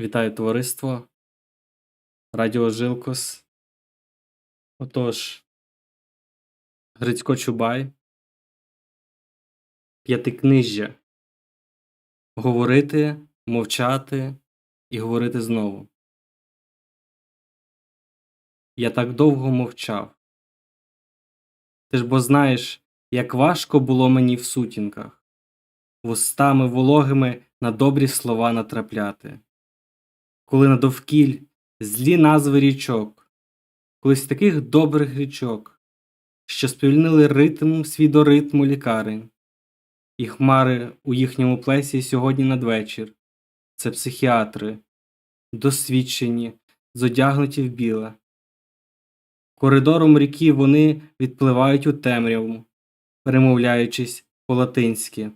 Вітаю товариство. Радіо Жилкос. Отож, Грицько Чубай. П'ятикнижжя. Говорити, мовчати і говорити знову. Я так довго мовчав. Ти ж бо знаєш, як важко було мені в сутінках, вустами вологими на добрі слова натрапляти коли надовкіль злі назви річок, колись таких добрих річок, що сповільнили ритм свій до ритму лікарень, і хмари у їхньому плесі сьогодні надвечір. Це психіатри, досвідчені, зодягнуті в біле. Коридором ріки вони відпливають у темряву, перемовляючись по-латинськи,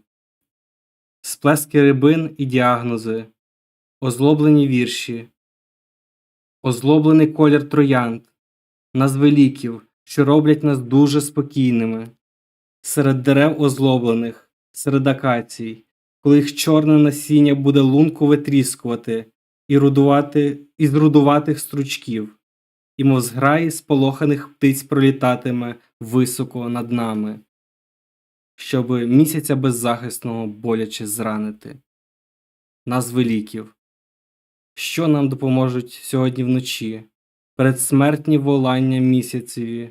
сплески рибин і діагнози озлоблені вірші, озлоблений колір троянд, назви ліків, що роблять нас дуже спокійними, серед дерев озлоблених, серед акацій, коли їх чорне насіння буде лунку витріскувати і рудувати із рудуватих стручків, і мов зграї сполоханих птиць пролітатиме високо над нами, щоби місяця беззахисного боляче зранити. Назви ліків що нам допоможуть сьогодні вночі, передсмертні волання місяцеві,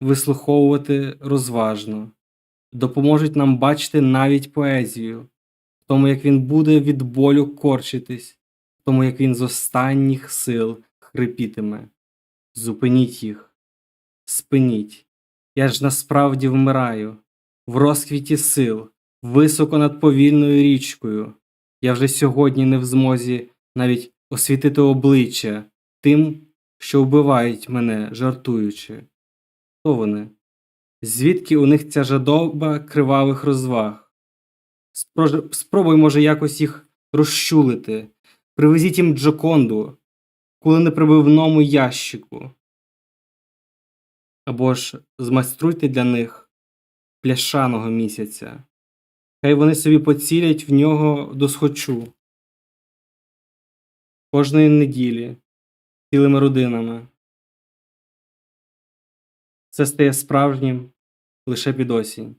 вислуховувати розважно, допоможуть нам бачити навіть поезію, в тому, як він буде від болю корчитись, в тому, як він з останніх сил хрипітиме. Зупиніть їх, спиніть. Я ж насправді вмираю, в розквіті сил, високо над повільною річкою. Я вже сьогодні не в змозі навіть освітити обличчя тим, що вбивають мене, жартуючи. Хто вони? Звідки у них ця жадоба кривавих розваг? Спробуй, може, якось їх розчулити. Привезіть їм Джоконду, коли не прибивному ящику. Або ж змайструйте для них пляшаного місяця. Хай вони собі поцілять в нього досхочу кожної неділі цілими родинами. Це стає справжнім лише під осінь.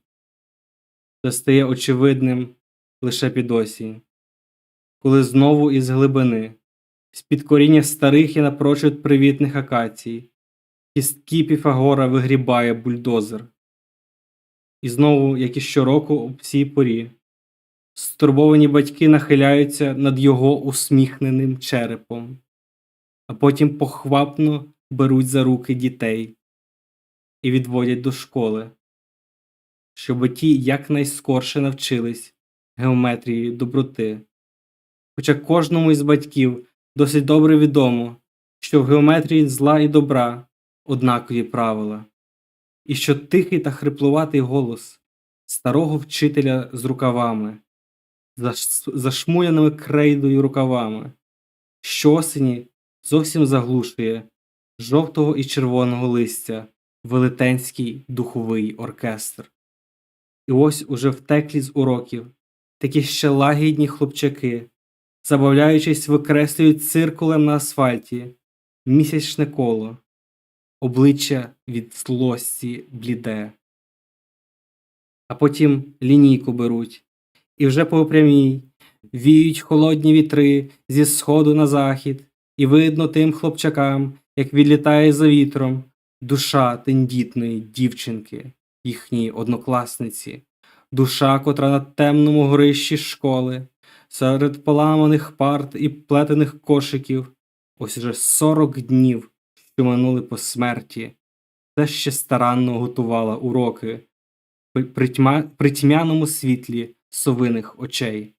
Це стає очевидним лише під осінь, коли знову із глибини, з-під коріння старих і напрочуд привітних акацій, кістки Піфагора вигрібає бульдозер. І знову, як і щороку, у цій порі. Стурбовані батьки нахиляються над його усміхненим черепом, а потім похвапно беруть за руки дітей і відводять до школи, щоб ті якнайскорше навчились геометрії доброти. Хоча кожному із батьків досить добре відомо, що в геометрії зла і добра однакові правила, і що тихий та хриплуватий голос старого вчителя з рукавами зашмуяними крейдою рукавами, щосені зовсім заглушує жовтого і червоного листя велетенський духовий оркестр. І ось уже втеклі з уроків такі ще лагідні хлопчаки, забавляючись, викреслюють циркулем на асфальті місячне коло, обличчя від злості бліде. А потім лінійку беруть і вже по прямій. Віють холодні вітри зі сходу на захід, і видно тим хлопчакам, як відлітає за вітром душа тендітної дівчинки, їхньої однокласниці, душа, котра на темному горищі школи, серед поламаних парт і плетених кошиків, ось уже сорок днів, що минули по смерті, все ще старанно готувала уроки. При тьмяному світлі совиних очей.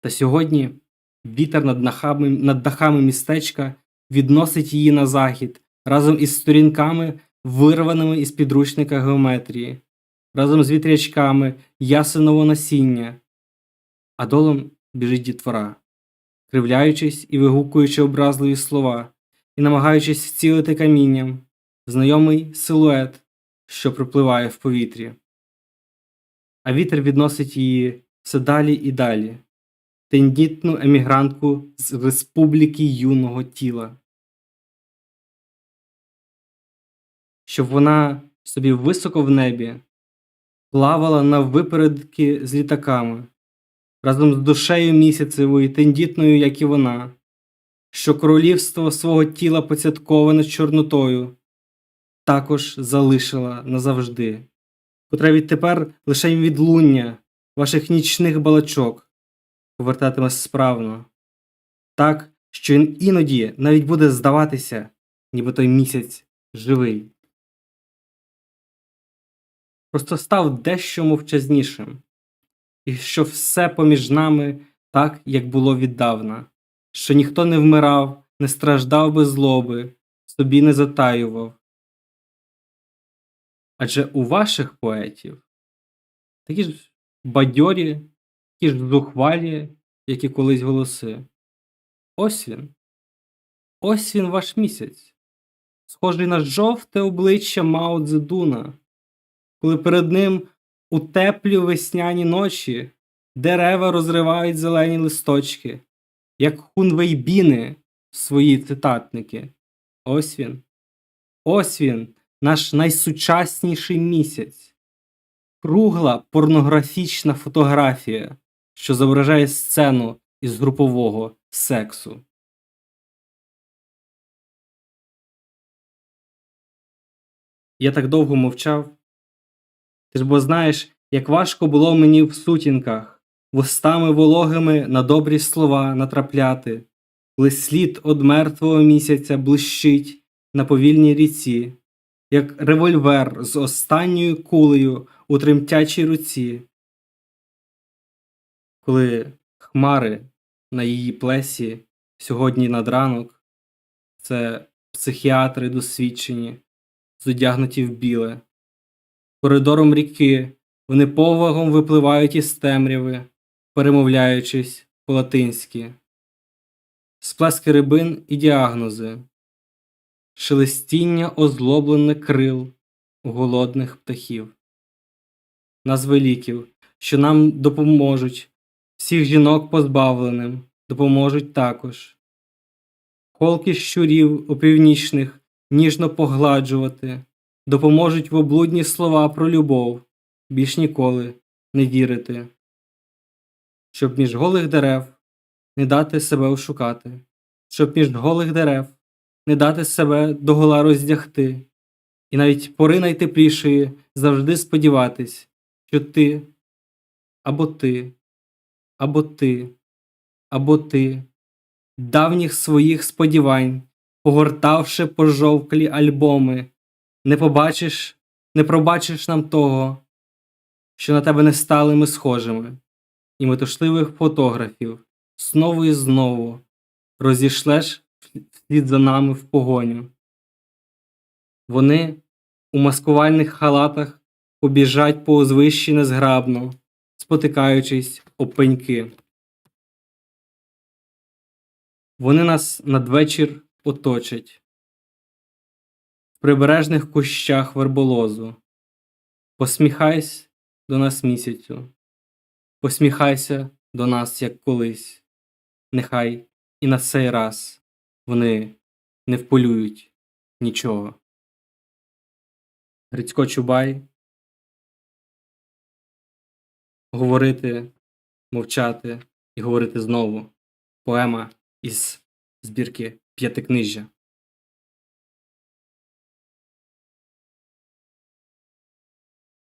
Та сьогодні вітер над дахами, над дахами містечка відносить її на захід разом із сторінками, вирваними із підручника геометрії, разом з вітрячками ясеного насіння, а долом біжить дітвора, кривляючись і вигукуючи образливі слова, і намагаючись вцілити камінням знайомий силует, що пропливає в повітрі а вітер відносить її все далі і далі. тендітну емігрантку з республіки юного тіла. Щоб вона собі високо в небі плавала на випередки з літаками, разом з душею місяцевою, тендітною, як і вона, що королівство свого тіла поцятковане чорнотою, також залишила назавжди, котра відтепер лише відлуння ваших нічних балачок повертатиме справно, так, що ін- іноді навіть буде здаватися, ніби той місяць живий. Просто став дещо мовчазнішим, і що все поміж нами так, як було віддавна, що ніхто не вмирав, не страждав без злоби, собі не затаював. Адже у ваших поетів такі ж бадьорі, такі ж зухвалі, як і колись голоси. Ось він. Ось він ваш місяць, схожий на жовте обличчя Мао Цзедуна, коли перед ним у теплі весняні ночі дерева розривають зелені листочки, як хунвейбіни свої цитатники. Ось він. Ось він, наш найсучасніший місяць. Кругла порнографічна фотографія, що зображає сцену із групового сексу. Я так довго мовчав. Ти ж бо знаєш, як важко було мені в сутінках, вустами вологими на добрі слова натрапляти, коли слід од мертвого місяця блищить на повільній ріці, як револьвер з останньою кулею у тремтячій руці, коли хмари на її плесі сьогодні над ранок, це психіатри досвідчені, зодягнуті в біле. Коридором ріки вони повагом випливають із темряви, перемовляючись по-латинськи. Сплески рибин і діагнози, шелестіння озлоблене крил голодних птахів, назви ліків, що нам допоможуть, всіх жінок позбавленим допоможуть також. Холки щурів у північних ніжно погладжувати, допоможуть в облудні слова про любов, більш ніколи не вірити, щоб між голих дерев не дати себе ошукати, щоб між голих дерев не дати себе догола роздягти, і навіть пори найтеплішої завжди сподіватись, що ти або ти, або ти, або ти, давніх своїх сподівань, погортавши пожовклі альбоми, не побачиш, не пробачиш нам того, що на тебе не стали ми схожими, і метушливих фотографів знову і знову розійшлеш вслід за нами в погоню. Вони у маскувальних халатах побіжать по узвищі незграбно, спотикаючись об пеньки. Вони нас надвечір оточать в прибережних кущах верболозу. Посміхайся до нас місяцю, посміхайся до нас, як колись. Нехай і на цей раз вони не вполюють нічого. Грицько Чубай Говорити, мовчати і говорити знову. Поема із збірки П'ятикнижжя.